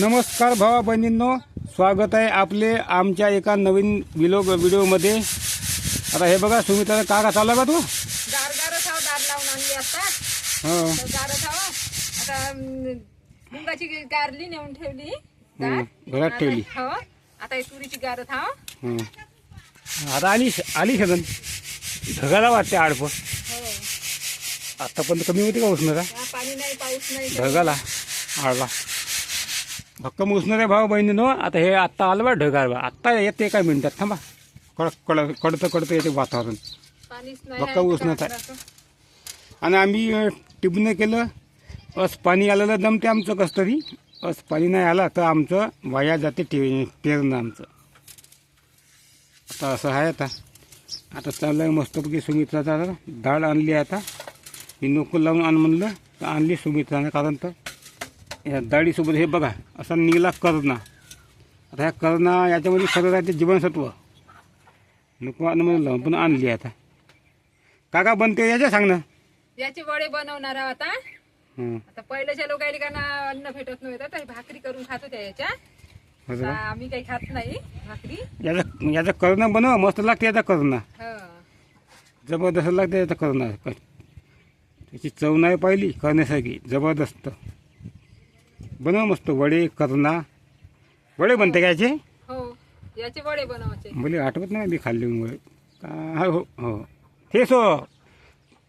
नमस्कार भावा बहिणींनो स्वागत आहे आपले आमच्या एका नवीन विलो व्हिडिओमध्ये आता हे बघा सुमित्रा का का चालला का तू? हो. मुंगाची गारली नेऊन ठेवली. घरात ठेवली. हो. आता तुरीची गारत हं. आता आली आली सदन ढगाला वाटते आडप. हो. आतापर्यंत कमी होती का उष्णता पाणी नाही पाऊस नाही. ढगाला आडला. भक्कम उष्णता आहे भावा बहिणीनो आता हे आत्ता आलं बा ढगाळ बा. आत्ता येते काय मिनिटात थांबा. कडक कड कडतं कडतं येते वातावरण. भक्कम काय आहे. आणि आम्ही अ, टिपणं केलं. अस पाणी आलेलं जमते आमचं कसं तरी अस पाणी नाही आला तर आमचं वाया जाते टे पेरणं आमचं. आता असं आहे आता. आता चाललं आहे मस्तपैकी सुमित्राचा डाळ आणली आहे आता. मी नको लावून आण म्हणलं तर आणली सुमित्रानं कारण तर या डाळीसोबत हे बघा असा निघाला करणा. आता ह्या करणा याच्यामध्ये सगळं राहते जीवनसत्व. नको म्हणलं पण आणली आहे आता. काका बनते याच्या सांग ना. याचे वडे बनवणार आहोत आता. आता पहिल्याच्या लोकांना का ना अन्न भेटत नव्हतं तर भाकरी करून खात होत्या याच्या? आम्ही काही खात नाही भाकरी. याचा याचा करणं बनव मस्त लागते याचा करणं. हो. जबरदस्त लागते याचा करणं. त्याची चव नाही पाहिली करण्यासारखी जबरदस्त. बनव मस्त वडे करणा वडे बनते का याचे? हो याचे वडे बनवायचे. मला आठवत नाही मी खाल्ले वडे. का हो हो तेच हो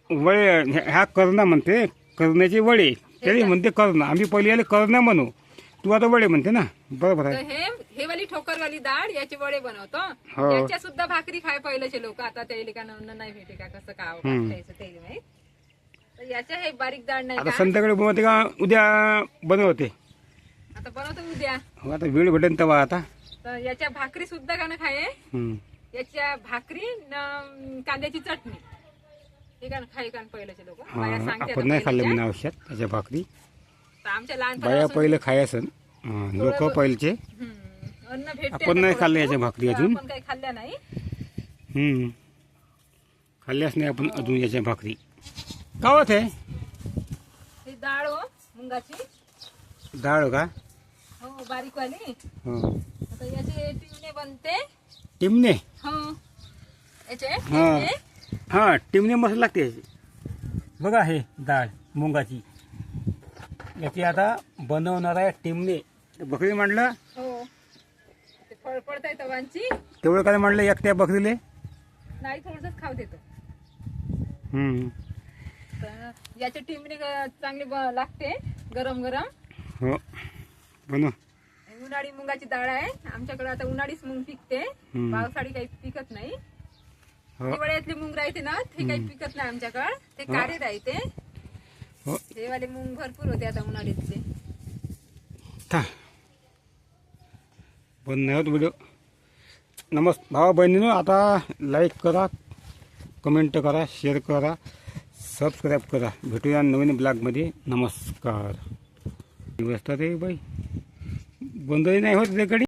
वडे ह्या- करणा म्हणते करण्याचे वडे. त्याने म्हणते करणं आम्ही पहिले याला करणं म्हणू. तू आता वडे म्हणते ना. बरोबर तर आहे हे हे वाली ठोकरवाली डाळ याचे वडे बनवतो. हो. याच्या सुद्धा भाकरी खाय पहिल्याचे लोक. आता त्याला का नाही भेटे का? कसं का हम्म. खायचं ते माहीत? तर याच्या हे बारीक डाळ नाही आता का? संध्याकाळी बनवते का? उद्या बनवते. आता बनवतो उद्या? हो आता वेळ भेटेन तेव्हा आता. तर याच्या भाकरी सुद्धा का ना खाये? हं. याच्या भाकरी न कांद्याची चटणी. हे का खाय का पहिल्याचे लोक? हा, बाया सांगते आपण नाही खाल्लं औषध त्याच्या भाकरी. तर आमच्या बाया लहानपणापासून पहिलं खायचं लोक पहिलेचे. हम्म, अन्न भेटते आपण नाही खाल्लं थोडं. याच्या भाकरी अजून. आपण काही खाल्ल्या नाही. हं. खाल्ल्याच नाही आपण अजून याच्या भाकरी. गावात आहे? ही डाळ हो मुंगाची. डाळ का? हो बारीक वाली. हो आता याचे टिवणे बनते. टिमणे? हो. याचे हा. हां टिमणे मस्त लागते याची. बघा हे डाळ मुंगाची. याची आता बनवणार आहे टिमणे. बकरी म्हणलं हो. ते फळफळत आहे तवांची. तेवढं काय म्हणलं एकट्या बकरीले? नाही थोडस खाऊ देतो. हं. तर याचे टिमणे ग- चांगले ब- लागते गरम गरम हो. बनव उन्हाळी मुंगाची डाळ आहे. आमच्याकडे आता उन्हाळीच मुंग पिकते. हम्म. पावसाळी काही पिकत नाही. हो. हिवाळ्यातली मुंग राहते ना ते काही पिकत नाही आमच्याकडे. ते काळे राहते. हो. ते वाले मुंग भरपूर होते आता उन्हाळ्यातले. था बंद नाही होत व्हिडिओ नमस् भावा बहिणीनो आता लाईक करा कमेंट करा शेअर करा सबस्क्राईब करा. भेटूया नवीन ब्लॉगमध्ये नमस्कार. व्यवस्था ते बाई. बंदही नाही होत त्याकडे